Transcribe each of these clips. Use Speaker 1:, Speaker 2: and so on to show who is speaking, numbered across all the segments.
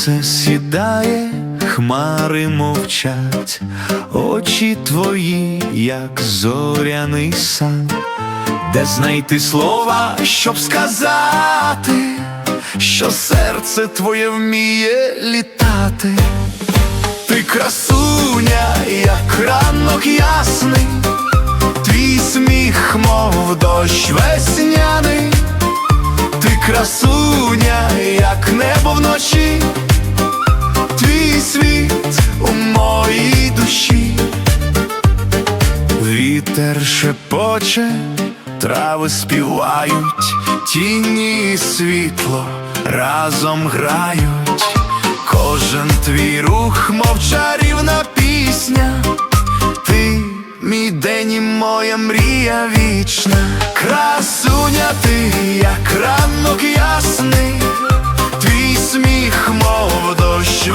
Speaker 1: Сонце сідає, хмари мовчать, очі твої, як зоряний сан, де знайти слова, щоб сказати, що серце твоє вміє літати. Ти красуня, як ранок ясний, твій сміх, мов дощ весняний, ти красуня, як небо вночі, шепоче, трави співають, тіні і світло разом грають. Кожен твій рух, мов чарівна пісня, ти мій день і моя мрія вічна, красуня ти, як ранок ясний, твій сміх, мов дощ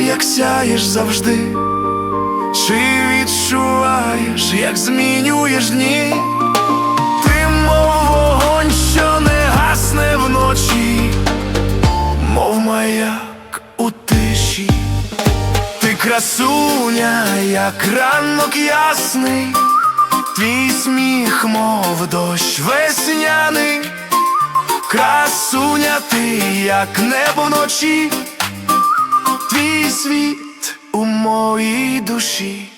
Speaker 1: як сяєш завжди? Чи відчуваєш, як змінюєш дні? Ти мов вогонь, що не гасне вночі, мов маяк у тиші, ти красуня, як ранок ясний, твій сміх, мов дощ весняний. Красуня ти, як небо вночі, твій світ у моїй душі.